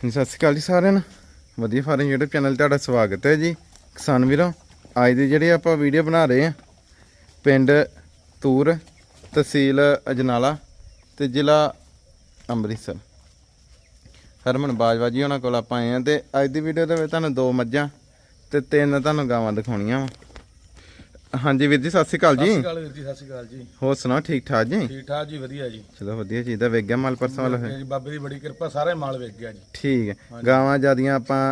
ਜੀ, ਸਤਿ ਸ਼੍ਰੀ ਅਕਾਲ ਜੀ ਸਾਰਿਆਂ ਨੂੰ। ਵਧੀਆ ਫਾਰਮ YouTube ਚੈਨਲ ਤੁਹਾਡਾ ਸਵਾਗਤ ਹੈ ਜੀ। ਕਿਸਾਨ ਵੀਰੋ ਅੱਜ ਦੀ ਜਿਹੜੀ ਆਪਾਂ ਵੀਡੀਓ ਬਣਾ ਰਹੇ ਆ ਪਿੰਡ ਤੂਰ ਤਹਿਸੀਲ ਅਜਨਾਲਾ ਤੇ ਜ਼ਿਲ੍ਹਾ ਅੰਮ੍ਰਿਤਸਰ। ਹਰਮਨ ਬਾਜਵਾ ਜੀ ਉਹਨਾਂ ਕੋਲ ਆਪਾਂ ਆਏ ਆ ਤੇ ਅੱਜ ਦੀ ਵੀਡੀਓ ਦੇ ਵਿੱਚ ਤੁਹਾਨੂੰ ਦੋ ਮੱਝਾਂ ਤੇ ਤਿੰਨ ਤੁਹਾਨੂੰ ਗਾਵਾਂ ਦਿਖਾਉਣੀਆਂ ਵਾ। ਹਾਂਜੀ ਵੀਰ ਜੀ ਸਤਿ ਸ਼੍ਰੀ ਅਕਾਲ ਸਤਿ ਸ਼੍ਰੀ ਜੀ ਅਕਾਲ ਵੀਰ ਜੀ ਸਤਿ ਸ਼੍ਰੀ ਅਕਾਲ ਜੀ। ਹੋਰ ਸੁਣਾਓ ਠੀਕ ਠਾਕ ਜੀ? ਠੀਕ ਠਾਕ ਜੀ ਵਧੀਆ ਜੀ। ਚਲੋ ਵਧੀਆ ਚੀਜ਼ ਦਾ ਵੇਖ ਗਿਆ ਮਾਲ ਪਰਸੋਂ ਵਾਲਾ। ਜੀ ਬਾਬੇ ਦੀ ਬੜੀ ਕਿਰਪਾ ਸਾਰਾ ਮਾਲ ਵੇਚ ਗਿਆ ਜੀ। ਠੀਕ ਹੈ। ਗਾਵਾਂ ਜਿਆਦੀਆਂ ਆਪਾਂ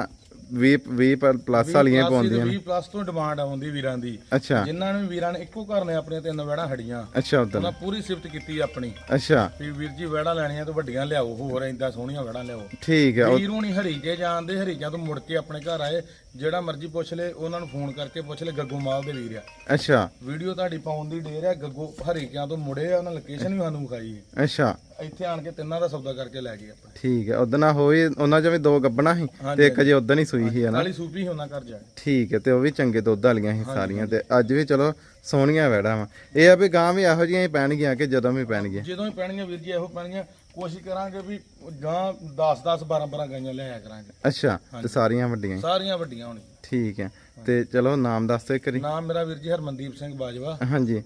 20 20 ਪਲੱਸ ਵਾਲੀਆਂ ਹੀ ਪਾਉਂਦੀਆਂ ਨੇ। 20 ਪਲੱਸ ਤੋਂ ਡਿਮਾਂਡ ਆਉਂਦੀ ਵੀਰਾਂ ਦੀ। ਅੱਛਾ। ਜਿਨ੍ਹਾਂ ਨੂੰ ਵੀਰਾਂ ਨੇ ਇੱਕੋ ਘਰ ਨੇ ਆਪਣੀਆਂ ਤਿੰਨ ਵੈੜਾਂ ਹੜੀਆਂ ਅੱਛਾ ਉਹਨਾਂ ਪੂਰੀ ਸਿਫਤ ਕੀਤੀ ਆਪਣੀ। ਅੱਛਾ। ਵੀ ਵੀਰ ਜੀ ਵੈੜਾਂ ਲੈਣੀਆਂ ਤਾਂ ਵੱਡੀਆਂ ਲਿਆਓ ਹੋਰ ਇੰਦਾ ਸੋਹਣੀਆਂ ਵੈੜਾਂ ਲਿਆਓ। ਠੀਕ ਹੈ ਵੀਰ ਹੁਣੀ ਹਰੀਕੇ ਜਾਂਦੇ ਹਰੀਕਿਆਂ ਤੋਂ ਮੁੜ ਕੇ ਆਪਣੇ ਘਰ ਆਏ। ਜਿਹੜਾ ਮਰਜ਼ੀ ਪੁੱਛ ਲੈ ਉਹਨਾਂ ਨੂੰ ਫੋਨ ਕਰਕੇ ਪੁੱਛ ਲੈ ਗੱਗੂ ਮਾਲ ਦੇ ਵੀਰ ਆ। ਅੱਛਾ। ਵੀਡੀਓ ਤੁਹਾਡੀ ਪਾਉਣ ਦੀ ਢੇਰ ਆ ਗੱਗੂ ਹਰੀਕਿਆਂ ਤੋਂ ਮੁੜੇ ਆ ਉਹਨਾਂ ਲੋਕੇਸ਼ਨ ਵੀ ਸਾਨੂੰ ਵਿਖਾਈ ਹੈ। ਅੱਛਾ। ਇੱਥੇ ਆਣ ਕੇ ਤਿੰਨਾਂ ਦਾ ਸੌਦਾ ਕਰਕੇ ਲੈ ਗਏ ਆਪਣੇ ਠੀਕ ਹੈ ਉਦੋਂ ਨਾ ਹੋਈ ਉਹਨਾਂ ਚੋਂ ਵੀ ਦੋ ਗੱਬਣਾ ਸੀ ਤੇ ਇੱਕ ਜੇ ਉਦੋਂ ਹੀ ਸੂਈ ਸੀ ਹਨਾ ਨਾਲੀ ਸੂਪੀ ਹੀ ਉਹਨਾਂ ਕਰ ਜਾ ਠੀਕ ਹੈ ਤੇ ਉਹ ਵੀ ਚੰਗੇ ਦੁੱਧ ਵਾਲੀਆਂ ਸੀ ਸਾਰੀਆਂ ਤੇ ਅੱਜ ਵੀ ਚਲੋ ਸੋਹਣੀਆਂ ਵੈੜਾਂ ਵਾ। ਇਹ ਆ ਵੀ ਗਾਂ ਵੀ ਇਹੋ ਜਿਹੀਆਂ ਹੀ ਪੈਣਗੀਆਂ ਕਿ ਜਦੋਂ ਵੀ ਪੈਣਗੀਆਂ। ਜਦੋਂ ਹੀ ਪੈਣਗੀਆਂ ਵੀਰ ਜੀ ਇਹੋ ਪੈਣਗੀਆਂ। ਕੋਸ਼ਿਸ਼ ਕਰਾਂਗੇ ਵੀ ਗਾਂ 10 10 12 12 ਗਾਈਆਂ ਲੈ ਆਇਆ ਕਰਾਂਗੇ। ਅੱਛਾ ਤੇ ਸਾਰੀਆਂ ਵੱਡੀਆਂ ਹੀ। ਸਾਰੀਆਂ ਵੱਡੀਆਂ ਹੋਣਗੀਆਂ ਠੀਕ ਹੈ ਤੇ ਚਲੋ ਨਾਮ ਦੱਸ ਦਿਓ ਇੱਕ ਵਾਰੀ। ਨਾਮ ਮੇਰਾ ਵੀਰ ਜੀ ਹਰਮਨਦੀਪ ਸਿੰਘ ਬਾਜਵਾ। ਹਾਂਜੀ।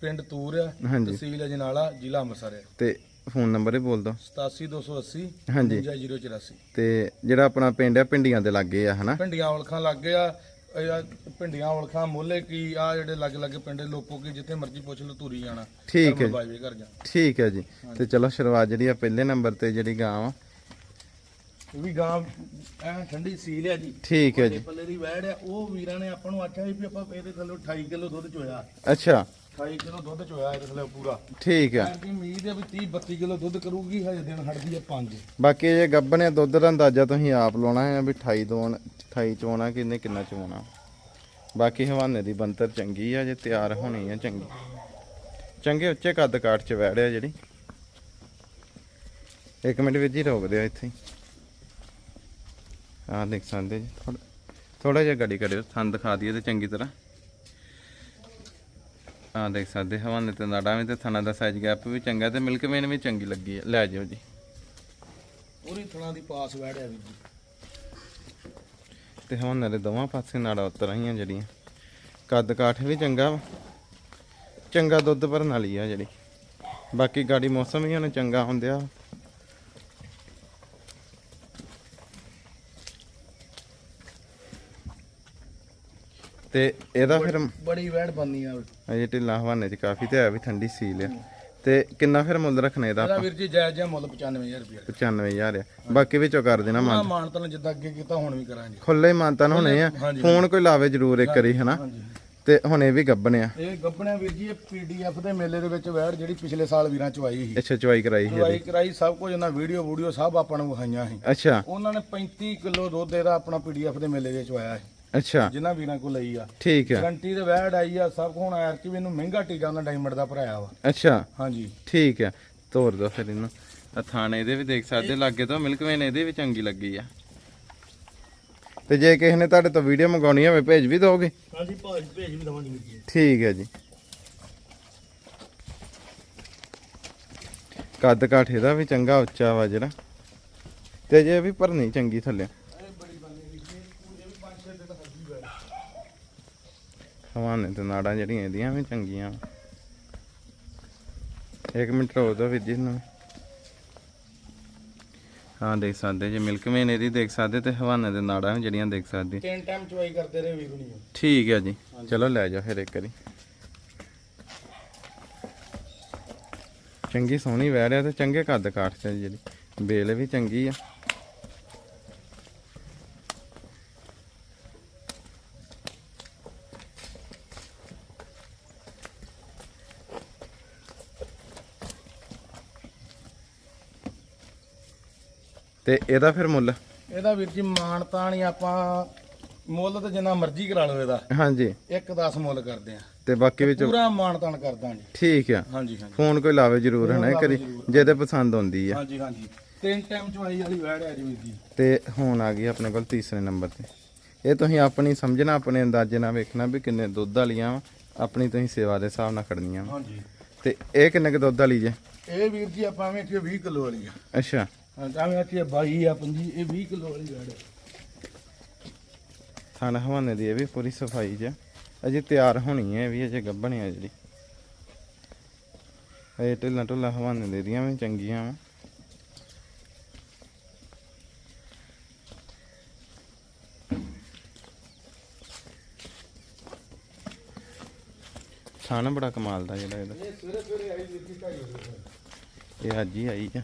ਪਿੰਡ ਤੂਰ ਆ ਹਾਂਜੀ। ਤਹਿਸੀਲ ਅਜਨਾਲਾ ਜ਼ਿਲ੍ਹਾ ਅੰਮ੍ਰਿਤਸਰ ਆ। ਤੇ ਫੋਨ ਨੰਬਰ ਹੀ ਬੋਲ ਦਿਓ। 87280 ਹਾਂਜੀ। 5084 ਤੇ ਜਿਹੜਾ ਆਪਣਾ ਪਿੰਡ ਆ ਪਿੰਡੀਆਂ ਦੇ ਲਾਗੇ ਆ ਹਨਾ? ਪਿੰਡੀਆਂ ਔਲਖਾਂ ਲੱਗ ਗਿਆ ਇਹ ਆ ਪਿੰਡੀਆਂ ਔਲਖਾਂ ਮੋਲੇ ਕੀ ਆ ਜਿਹੜੇ ਲੱਗ ਲੱਗੇ ਪਿੰਡ ਲੋਪੋ ਕੀ ਜਿੱਥੇ ਮਰਜ਼ੀ ਪੁੱਛ ਲਓ ਧੂਰੀ ਜਾਣਾ। ਠੀਕ ਹੈ ਘਰ ਜਾ ਠੀਕ ਹੈ ਜੀ। ਤੇ ਚਲੋ ਸ਼ੁਰੂਆਤ ਜਿਹੜੀ ਆ ਪਹਿਲੇ ਨੰਬਰ ਤੇ ਜਿਹੜੀ ਗਾਂ ਵਾ। ਇਹ ਵੀ ਗਾਂ ਐ ਠੰਡੀ ਸੀਲ ਆ ਜੀ। ਠੀਕ ਹੈ ਜੀ। ਪੱਲੇ ਦੀ ਵੈੜ ਆ। ਉਹ ਵੀਰਾਂ ਨੇ ਆਪਾਂ ਨੂੰ ਆਖਿਆ ਸੀ ਵੀ ਆਪਾਂ ਇਹਦੇ ਥੱਲੇ 28 ਕਿਲੋ ਦੁੱਧ ਚੋਇਆ। ਅੱਛਾ। 28 ਕਿਲੋ ਦੁੱਧ ਚੋਇਆ ਇਹਦੇ ਥੱਲੇ ਪੂਰਾ। ਠੀਕ ਹੈ ਕਿ ਉਮੀਦ ਹੈ ਵੀ 30 32 ਕਿਲੋ ਦੁੱਧ ਕਰੂਗੀ ਹਜੇ ਦਿਨ ਹਟਦੀ ਹੈ 5 ਬਾਕੀ ਜੇ ਗੱਬਣੇ ਦੁੱਧ ਦਾ ਅੰਦਾਜ਼ਾ ਤੁਸੀਂ ਆਪ ਲਾਉਣਾ ਹੈ ਵੀ 28 ਦੋਣ 28 ਚੋਣਾ ਕਿੰਨੇ ਕਿੰਨਾ ਚੋਣਾ। ਬਾਕੀ ਹਵਾਨੇ ਦੀ ਬੰਤਰ ਚੰਗੀ ਆ ਜੇ ਤਿਆਰ ਹੋਣੀ ਆ ਚੰਗੀ। ਚੰਗੇ ਉੱਚੇ ਕੱਦ ਕਾਠ ਚ ਵੜਿਆ ਜਿਹੜੀ। ਇੱਕ ਮਿੰਟ ਵਿੱਚ ਹੀ ਰੋਕਦੇ ਆ ਇੱਥੇ ਆ ਦੇਖ ਸਕਦੇ ਜੀ ਥੋੜਾ ਥੋੜਾ ਜਿਹਾ ਗੱਡੀ ਕਰਿਓ ਥਣ ਦਿਖਾ ਦਈਏ ਤੇ ਚੰਗੀ ਤਰ੍ਹਾਂ। ਆ ਦੇਖ ਸਕਦੇ ਹਵਾਨੇ ਤੇ ਨਾੜਾਂ ਵੀ ਤੇ ਥਣਾ ਦਾ ਸਾਈਜ਼ ਗੈਪ ਵੀ ਚੰਗਾ ਤੇ ਮਿਲਕ ਵੇਨ ਵੀ ਚੰਗੀ ਲੱਗੀ ਆ। ਲੈ ਜਾਓ ਜੀ। ਪੂਰੀ ਥਣਾ ਦੀ ਪਾਸ ਵੈੜ ਹੈ ਵੀਰ ਜੀ। ਤੇ ਹੁਣ ਦੇ ਦੋਵਾਂ ਪਾਸੇ ਨਾੜਾ ਉਤਰ ਆਈਆਂ ਜਿਹੜੀਆਂ। ਕੱਦ ਕਾਠ ਵੀ ਚੰਗਾ ਵਾ। ਚੰਗਾ ਦੁੱਧ ਭਰਨ ਵਾਲੀ ਆ ਜਿਹੜੀ। ਬਾਕੀ ਗਾੜੀ ਮੌਸਮ ਵੀ ਹੁਣ ਚੰਗਾ ਹੁੰਦਿਆ। ਤੇ ਇਹਦਾ ਫਿਰ ਬੜੀ ਵੈੜ ਬੰਨੀ ਆ। ਅਜੇ ਢਿੱਲਾ ਹਵਾਨੇ ਚ ਕਾਫੀ ਤੇ ਹੈ ਵੀ ਠੰਡੀ ਸੀਲ ਆ। ਤੇ ਕਿੰਨਾ ਫਿਰ ਮੁੱਲ ਰੱਖਣਾ ਇਹਦਾ ਇਹਦਾ ਆਪਾਂ? ਵੀਰ ਜੀ ਜਾਇਜ਼ ਜਿਹਾ ਮੁੱਲ 95000 ਰੁਪਏ 95000 ਆ। ਬਾਕੀ ਵਿੱਚੋਂ ਕਰ ਦੇਣਾ ਮਨ ਮਾਨਤਨ ਜਿੱਦਾਂ ਅੱਗੇ ਕੀਤਾ ਹੁਣ ਵੀ ਕਰਾਂਗੇ। ਖੁੱਲੇ ਮਾਨਤਨ ਹੋਣੇ ਆ। ਹਾਂਜੀ। ਫੋਨ ਕੋਈ ਲਾਵੇ ਜ਼ਰੂਰ ਇੱਕ ਵਾਰੀ ਹਨਾ? ਹਾਂਜੀ। ਤੇ ਹੁਣ ਇਹ ਵੀ ਗੱਬਣੇ ਆ। ਇਹ ਗੱਬਣਿਆ ਵੀਰ ਜੀ ਇਹ ਪੀਡੀਐਫ ਦੇ ਮੇਲੇ ਦੇ ਵਿੱਚ ਵੈੜ ਜਿਹੜੀ ਪਿਛਲੇ ਸਾਲ ਵੀਰਾਂ ਚ ਆਈ ਸੀ। ਅੱਛਾ ਚਵਾਈ ਕਰਾਈ ਸੀ ਚਵਾਈ ਕਰਾਈ ਸਭ ਕੁਝ ਉਹਨਾਂ ਵੀਡੀਓ ਵੀਡੀਓ ਸਭ ਆਪਾਂ ਨੂੰ ਵਿਖਾਈਆਂ ਸੀ। ਅੱਛਾ। ਉਹਨਾਂ ਨੇ 35 ਕਿਲੋ ਦੁੱਧ ਇਹਦਾ ਆਪਣਾ ਪੀਡੀਐਫ ਦੇ ਮੇਲੇ ਦੇ ਵਿੱਚ ਆਇਆ ਸੀ। ਅੱਛਾ। ਜਿਨ੍ਹਾਂ ਵੀਰਾਂ ਕੋਲ ਲਈ ਆ। ਠੀਕ ਹੈ ਗਰੰਟੀ ਦੇ ਵੈੜ ਆਈ ਆ ਸਭ ਹੁਣ ਆਇਆ ਕਿ ਵੀ ਇਹਨੂੰ ਮਹਿੰਗਾ ਟੀਕਾ ਉਹਨਾਂ ਡਾਇਮੰਡ ਦਾ ਭਰਾਇਆ ਵਾ। ਅੱਛਾ। ਹਾਂਜੀ। ਠੀਕ ਹੈ ਤੋਰ ਦੋ ਫਿਰ ਇਹਨੂੰ। ਆ ਥਾਣੇ ਇਹਦੇ ਵੀ ਦੇਖ ਸਕਦੇ ਲੱਗੇ ਤੋਂ ਮਿਲਕ ਵੇਨ ਇਹਦੇ ਵੀ ਚੰਗੀ ਲੱਗੀ ਆ। ਤੇ ਜੇ ਕਿਸੇ ਨੇ ਤੁਹਾਡੇ ਤੋਂ ਵੀਡੀਓ ਮੰਗਾਉਣੀ ਹੋਵੇ ਭੇਜ ਵੀ ਦੋਗੇ? ਹਾਂਜੀ ਭਾਜ ਭੇਜ ਵੀ ਦਵਾਂਗੇ ਜੀ। ਠੀਕ ਹੈ ਜੀ। ਕੱਦ ਕਾਠ ਇਹਦਾ ਵੀ ਚੰਗਾ ਉੱਚਾ ਵਾ ਜਿਹੜਾ। ਤੇ ਜੇ ਵੀ ਭਰਨੀ ਚੰਗੀ ਥੱਲੇ ਇਹ ਬੜੀ ਬੰਦੇ ਵੀਰ ਜੀ ਪੂਰੇ ਵੀ 5-6 ਦਿਨ ਹੱਦੀ ਵੈੜ ਹਵਾਨੇ ਤੇ ਨਾੜਾਂ ਜਿਹੜੀਆਂ ਇਹਦੀਆਂ ਵੀ ਚੰਗੀਆਂ ਵਾਂ। ਇੱਕ ਮਿੰਟ ਰੋ ਦੋ ਵੀਰ ਜੀ ਨੂੰ ਹਾਂ ਦੇਖ ਸਕਦੇ ਜੇ ਮਿਲਕ ਮੇਨ ਇਹਦੀ ਦੇਖ ਸਕਦੇ ਤੇ ਹਵਾਨੇ ਦੇ ਨਾੜਾਂ ਵੀ ਜਿਹੜੀਆਂ ਦੇਖ ਸਕਦੇ। ਤਿੰਨ ਟਾਈਮ ਚਵਾਈ ਕਰਦੇ ਰਹੇ ਵੀਰ ਹੁਣੀ। ਠੀਕ ਹੈ ਜੀ। ਚਲੋ ਲੈ ਜਾਓ ਫਿਰ ਇੱਕ ਵਾਰੀ। ਚੰਗੀ ਸੋਹਣੀ ਵਹਿ ਰਿਆ ਤੇ ਚੰਗੇ ਕੱਦ ਕਾਠ ਚ ਜਿਹੜੀ। ਬੇਲ ਵੀ ਚੰਗੀ ਆ। ਤੇ ਇਹਦਾ ਫਿਰ ਮੁੱਲ? ਇਹਦਾ ਵੀਰ ਜੀ ਮਾਣ ਤਾਂ ਨਹੀਂ ਆਪਾਂ ਮੁੱਲ ਤਾਂ ਜਿੰਨਾ ਮਰਜ਼ੀ ਕਰਾ ਲਓ ਇਹਦਾ। ਹਾਂਜੀ। ਇੱਕ 10 ਮੁੱਲ ਕਰਦੇ ਆ। ਤੇ ਬਾਕੀ ਵਿੱਚ ਪੂਰਾ ਮਾਣ ਤਾਣ ਕਰਦਾ ਜੀ। ਠੀਕ ਆ। ਹਾਂਜੀ ਹਾਂਜੀ। ਫੋਨ ਕੋਈ ਲਾਵੇ ਜ਼ਰੂਰ ਹਨਾ ਲਾਵੇ ਕਰੀ ਜ਼ਰੂਰ। ਜੇ ਤੇ ਪਸੰਦ ਆਉਂਦੀ ਆ। ਹਾਂਜੀ ਹਾਂਜੀ। ਤਿੰਨ ਟਾਈਮ ਚਵਾਈ ਵਾਲੀ ਵੈੜ ਹੈ ਜੀ ਵੀਰ ਜੀ। ਤੇ ਹੁਣ ਆ ਗਈ ਆਪਣੇ ਕੋਲ ਤੀਸਰੇ ਨੰਬਰ ਤੇ। ਇਹ ਤੁਸੀਂ ਆਪਣੀ ਸਮਝਣਾ ਆਪਣੇ ਅੰਦਾਜ਼ੇ ਨਾਲ ਵੇਖਣਾ ਵੀ ਕਿੰਨੇ ਦੁੱਧ ਵਾਲੀਆਂ ਆਪਣੀ ਤੁਸੀਂ ਸੇਵਾ ਦੇ ਹਿਸਾਬ ਨਾਲ ਖੜਨੀਆਂ ਹਾਂਜੀ। ਤੇ ਇਹ ਕਿੰਨੇ ਕੁ ਦੁੱਧ ਵਾਲੀ ਜੇ? ਇਹ ਵੀਰ ਜੀ ਆਪਾਂ ਵੇਖੀਏ 20 ਕਿਲੋ ਵਾਲੀ ਆ। ਅੱਛਾ। ਹਾਂ ਚਾਵੇਂ ਆਖੀ ਬਾਈ ਆ ਪੰਜੀ ਇਹ 20 ਕਿਲੋ ਵਾਲੀ ਗਾੜ ਹੈ ਥਣ ਹਵਾਨੇ ਦੀ ਇਹ ਵੀ ਪੂਰੀ ਸਫ਼ਾਈ 'ਚ ਆ। ਅਜੇ ਤਿਆਰ ਹੋਣੀ ਹੈ ਇਹ ਵੀ ਅਜੇ ਗੱਭਣੀ ਆ ਜਿਹੜੀ। ਇਹ ਢਿੱਲਾਂ ਢੁੱਲਾਂ ਹਵਾਨੇ ਦੇ ਦੀਆਂ ਵੀ ਚੰਗੀਆਂ ਵਾ। ਥਣ ਬੜਾ ਕਮਾਲ ਦਾ ਜਿਹੜਾ ਇਹਦਾ। ਇਹ ਅੱਜ ਹੀ ਆਈ ਆ।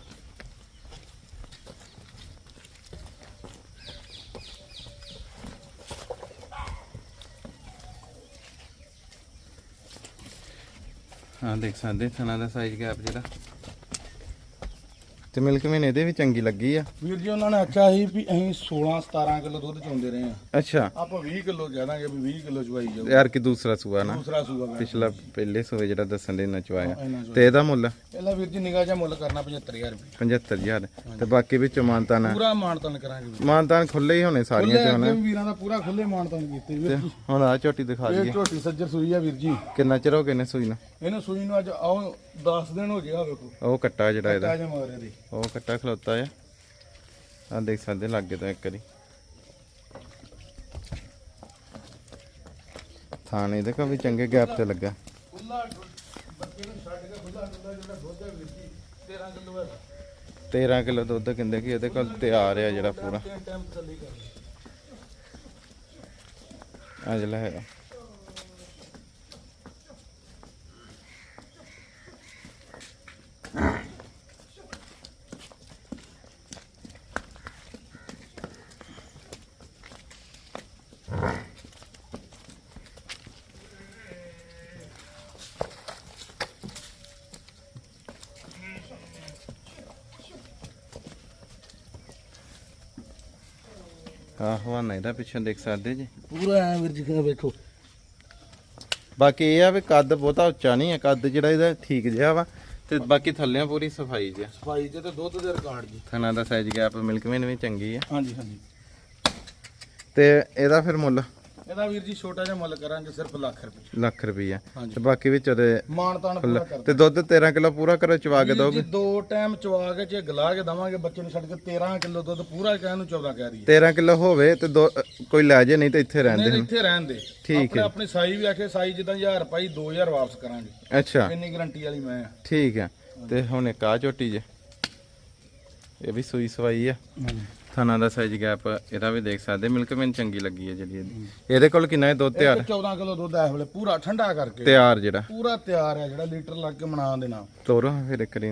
ਹਾਂ ਦੇਖ ਸਕਦੇ ਥਣਾ ਦਾ ਸਾਈਜ਼ ਗੈਪ ਜਿਹੜਾ। ਤੇ ਮਿਲਕ ਮਹੀਨੇ ਇਹਦੇ ਵੀ ਚੰਗੀ ਲੱਗੀ ਆ। ਵੀਰ ਜੀ ਉਹਨਾਂ ਨੇ ਆਖਿਆ ਸੀ ਵੀ ਅਸੀਂ 16 17 ਕਿਲੋ ਦੁੱਧ ਚੋਂਦੇ ਰਹੇ ਆ ਅੱਛਾ। ਆਪਾਂ 20 ਕਿਲੋ ਦਾਂਗੇ ਵੀ 20 ਕਿਲੋ ਚਵਾਈ ਜਾਓ ਯਾਰ ਕਿ ਦੂਸਰਾ ਸੂਆ ਨਾ। ਦੂਸਰਾ ਸੂਆ ਗਾ। ਪਿਛਲਾ ਪਹਿਲੇ ਸੂਏ ਜਿਹੜਾ ਦੱਸਣ ਦੇ ਨਚਵਾਇਆ ਇੰਨਾ ਚਵਾਈ। ਤੇ ਇਹਦਾ ਮੁੱਲ? ਪਹਿਲਾਂ ਵੀਰ ਜੀ ਨਿਗਾਹ ਜਿਹਾ ਮੁੱਲ ਕਰਨਾ 75000 ਰੁਪਏ। 75000 ਤੇ ਬਾਕੀ ਵਿੱਚ ਮਾਨਤਾਨ ਪੂਰਾ ਮਾਨਤਨ ਕਰਾਂਗੇ ਵੀਰ ਮਾਨਤਾਨ ਖੁੱਲੇ ਹੀ ਹੋਣੇ ਸਾਰੀਆਂ ਚ ਹੁਣ ਵੀਰਾਂ ਦਾ ਪੂਰਾ ਖੁੱਲੇ ਮਾਨਤਨ ਕੀਤੇ ਵੀਰ ਜੀ। ਹੁਣ ਆ ਝੋਟੀ ਦਿਖਾ ਇਹ ਦਈਏ। ਝੋਟੀ ਸੱਜਰ ਸੂਈ ਆ ਵੀਰ ਜੀ। ਕਿੰਨਾ ਚਿਰ ਹੋ ਗਏ ਨੇ ਸੂਈ ਨੂੰ? ਇਹਨੂੰ ਸੂਈ ਨੂੰ ਅੱਜ ਆਓ 10 ਦਿਨ ਹੋ ਗਏ ਆ ਵੇਖੋ। ਉਹ ਕੱਟਾ ਜਿਹੜਾ ਇਹਦਾ। ਤਾਜਾ ਮਾਰੇ ਦੀ ਉਹ ਕੱਟਾ ਖਲੋਤਾ ਆ। ਆ ਦੇਖ ਸਕਦੇ ਲੱਗੇ ਤੋਂ ਇੱਕ ਵਾਰੀ। ਥਾਣੇ ਇਹਦੇ ਕਾ ਵੀ ਚੰਗੇ ਗੈਪ ਤੇ ਲੱਗਾ। ਖੁੱਲਾ ਬੱਚੇ ਨੂੰ ਛੱਡ ਕੇ ਖੁੱਲਾ ਖੁੱਲਾ ਜਿਹੜਾ ਦੁੱਧ ਹੈ ਵੀਰ 13 ਕਿਲੋ ਹੈ 13 ਕਿਲੋ ਦੁੱਧ ਕਹਿੰਦੇ ਕਿ ਇਹਦੇ ਕੋਲ ਤਿਆਰ ਆ ਜਿਹੜਾ ਪੂਰਾ। ਤਿੰਨ ਆ ਜਿਹੜਾ ਹੈਗਾ। ਆਹ ਹਵਾਨਾ ਇਹਦਾ ਪਿੱਛੋਂ ਦੇਖ ਸਕਦੇ ਜੀ। ਪੂਰਾ ਐ ਵੀਰ ਜੀ ਕਿਵੇਂ ਵੇਖੋ ਬਾਕੀ ਇਹ ਆ ਵੀ ਕੱਦ ਬਹੁਤਾ ਉੱਚਾ ਨਹੀਂ ਹੈ ਕੱਦ ਜਿਹੜਾ ਇਹਦਾ ਠੀਕ ਜਿਹਾ ਵਾ ਤੇ ਬਾਕੀ ਥੱਲਿਆਂ ਪੂਰੀ ਸਫ਼ਾਈ ਜਿਹਾ। ਸਫ਼ਾਈ ਤੇ ਤੇ ਦੁੱਧ ਦੇ ਰਿਕਾਰਡ ਜੀ। ਥਣਾ ਦਾ ਸਾਈਜ਼ ਗੈਪ ਮਿਲਕਮੈਨ ਵੀ ਚੰਗੀ ਆ। ਹਾਂਜੀ ਹਾਂਜੀ। ਤੇ ਇਹਦਾ ਫਿਰ ਮੁੱਲ? ਇਹਦਾ ਵੀਰ ਜੀ ਛੋਟਾ ਜਿਹਾ ਮੁੱਲ ਕਰਾਂਗੇ ਸਿਰਫ ਲੱਖ ਰੁਪਏ। ਲੱਖ ਰੁਪਈਆ। ਤੇ ਬਾਕੀ ਵਿੱਚ ਉਹਦੇ ਮਾਨ ਤਾਨ ਪੂਰਾ ਕਰ ਤੇ ਦੁੱਧ 13 ਕਿਲੋ ਪੂਰਾ ਕਰੋ ਚਵਾ ਕੇ ਵੀਰ ਜੀ ਦੋਗੇ ਦੋ ਟਾਈਮ ਚਵਾ ਕੇ ਜੇ ਗਲਾ ਕੇ ਦਵਾਂਗੇ ਬੱਚੇ ਨੂੰ ਛੱਡ ਕੇ 13 ਕਿਲੋ ਦੁੱਧ ਪੂਰਾ ਕਹਿਣ ਨੂੰ 14 ਕਹਿ ਰਹੀ ਹੈ 13 ਕਿਲੋ ਹੋਵੇ ਤੇ ਦੋ ਕੋਈ ਲੈ ਜੇ ਨਹੀਂ ਤੇ ਇੱਥੇ ਰਹਿੰਦੇ ਨਹੀਂ ਹਨ? ਇੱਥੇ ਰਹਿਣ ਦੇ। ਠੀਕ ਆਪਣੇ ਆਪਣੀ ਸਾਈ ਵੀ ਆਖੇ ਸਾਈ ਜਿੱਦਾਂ 1000 ਪਾਈ 2000 ਵਾਪਸ ਕਰਾਂਗੇ। ਅੱਛਾ। ਇੰਨੀ ਗਾਰੰਟੀ ਵਾਲੀ ਮੈਂ ਆ। ਠੀਕ ਆ ਤੇ ਹੁਣ ਇੱਕ ਆ ਝੋਟੀ ਜੇ। ਇਹ ਵੀ ਸੂਈ ਸਵਾਈ ਆ। ਥਣਾ ਦਾ ਸਾਈਜ਼ ਗੈਪ ਇਹਦਾ ਵੀ ਦੇਖ ਸਕਦੇ ਮਿਲਕਮੈਨ ਚੰਗੀ ਲੱਗੀ ਹੈ ਜਿਹੜੀ ਇਹਦੀ। ਇਹਦੇ ਕੋਲ ਕਿੰਨਾ ਹੈ? ਦੁੱਧ ਤਿਆਰ? 14 ਕਿਲੋ ਦੁੱਧ ਇਸ ਵੇਲੇ ਪੂਰਾ ਠੰਡਾ ਕਰਕੇ। ਤਿਆਰ ਜਿਹੜਾ। ਪੂਰਾ ਤਿਆਰ ਹੈ ਜਿਹੜਾ ਲੀਟਰ ਲੱਗ ਕੇ ਮਨਾ ਦੇਣਾ। ਤੋਰੋ ਫਿਰ ਇੱਕ ਰੀ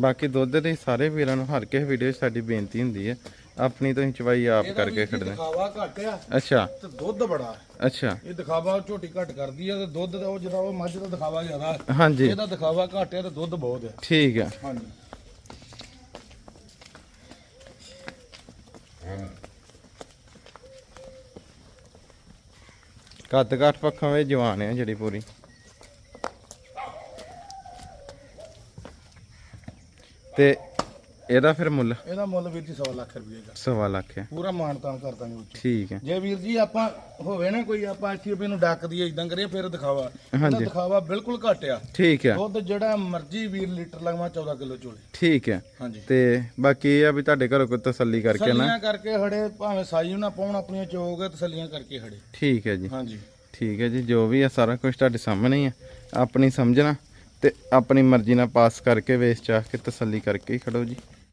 ਬਾਕੀ ਦੁੱਧ ਦੇ ਸਾਰੇ ਵੀਰਾਂ ਨੂੰ ਹਰ ਕਿਸੇ ਵੀਡੀਓ 'ਚ ਸਾਡੀ ਬੇਨਤੀ ਹੁੰਦੀ ਹੈ ਆਪਣੀ ਤੁਸੀਂ ਚਵਾਈ ਆਪ ਕਰਕੇ ਖੜਨਾ। ਦਿਖਾਵਾ ਘੱਟ ਆ ਅੱਛਾ। ਤੇ ਦੁੱਧ ਬੜਾ। ਅੱਛਾ। ਇਹ ਦਿਖਾਵਾ ਝੋਟੀ ਘੱਟ ਕਰਦੀ ਆ ਤੇ ਦੁੱਧ ਦਾ ਉਹ ਜਿਹੜਾ ਉਹ ਮੱਝ ਦਾ ਦਿਖਾਵਾ ਜ਼ਿਆਦਾ। ਹਾਂਜੀ। ਇਹਦਾ ਦਿਖਾਵਾ ਘੱਟ ਤੇ ਦੁੱਧ ਬਹੁਤ ਹੈ ਠੀਕ ਆ। ਹਾਂਜੀ। ਕੱਦ ਕਾਠ ਪੱਖਾਂ ਵਿੱਚ ਜਵਾਨ ਆ ਜਿਹੜੀ ਪੂਰੀ। ਤੇ ਇਹਦਾ ਫਿਰ ਮੁੱਲ? ਇਹਦਾ ਮੁੱਲ ਵੀਰ ਜੀ 100 ਲੱਖ ਰੁਪਏ ਦਾ ਸਵਾ ਲੱਖ ਹੈ। ਪੂਰਾ ਮਾਨਤਾਨ ਕਰ ਦਾਂਗੇ ਵਿੱਚ ਠੀਕ ਹੈ। ਜੇ ਵੀਰ ਜੀ ਆਪਾਂ ਹੋਵੇ ਨਾ ਕੋਈ ਆਪਾਂ ਇੱਥੇ ਵੀ ਨੂੰ ਡੱਕ ਦਈਏ ਇਦਾਂ ਕਰੀਏ ਫਿਰ ਦਿਖਾਵਾ। ਇਹਦਾ ਹਾਂਜੀ। ਦਿਖਾਵਾ ਬਿਲਕੁਲ ਘੱਟ ਆ। ਠੀਕ ਹੈ। ਦੁੱਧ ਜਿਹੜਾ ਮਰਜ਼ੀ ਵੀਰ ਲੀਟਰ ਲਗਵਾ 14 ਕਿਲੋ ਚੋਲੇ। ਠੀਕ ਹੈ। ਹਾਂਜੀ। ਤੇ ਬਾਕੀ ਇਹ ਆ ਵੀ ਤੁਹਾਡੇ ਘਰੋਂ ਕੋਈ ਤਸੱਲੀ ਕਰਕੇ ਨਾ। ਤਸੱਲੀਆਂ ਕਰਕੇ ਖੜੇ ਭਾਵੇਂ ਸਾਈ ਨਾ ਪਾਉਣ ਆਪਣੀਆਂ ਚੋਗ ਤਸੱਲੀਆਂ ਕਰਕੇ ਖੜੇ। ਠੀਕ ਹੈ ਜੀ। ਹਾਂਜੀ। ਠੀਕ ਹੈ ਜੀ ਜੋ ਵੀ ਆ ਸਾਰਾ ਕੁਝ ਤੁਹਾਡੇ ਸਾਹਮਣੇ ਹੀ ਆ। ਆਪਣੀ ਸਮਝਣਾ ਤੇ ਆਪਣੀ ਮਰਜ਼ੀ ਨਾਲ ਪਾਸ ਕਰਕੇ ਵੇਚ ਚਾਹ ਕੇ ਤਸੱਲੀ ਕਰਕੇ ਹੀ ਖੜੋ ਜੀ।